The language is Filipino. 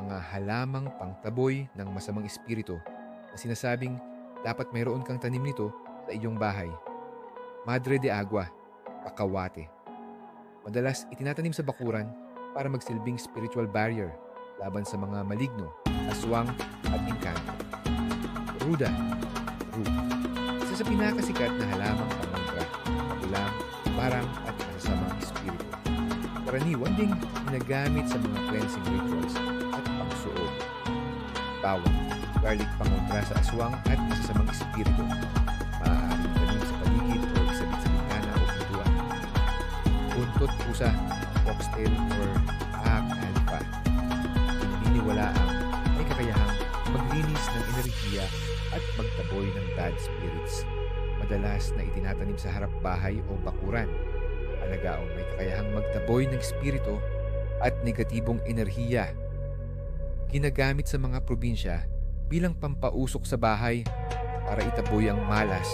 mga halamang pangtaboy ng masamang espiritu na sinasabing dapat mayroon kang tanim nito sa iyong bahay. Madre de agua, kakawate. Madalas itinatanim sa bakuran para magsilbing spiritual barrier laban sa mga maligno, aswang at inkanto. Ruda, Ru. Isa sa pinakasikat na halamang pangontra, ulam, parang at masasamang espiritu. Karaniwan ding ginagamit sa mga cleansing rituals. Bawang, garlic pangontra sa aswang at masasamang espiritu. Maaaring tanim sa paligid o isabit sa bintana o pintuan. Buntot pusa, foxtail or ahak alpha. Pininiwala ang may kakayahang maglinis ng enerhiya at magtaboy ng bad spirits. Madalas na itinatanim sa harap bahay o bakuran. Alagaong may kakayahang magtaboy ng espiritu at negatibong enerhiya. Ginagamit sa mga probinsya bilang pampausok sa bahay para itaboy ang malas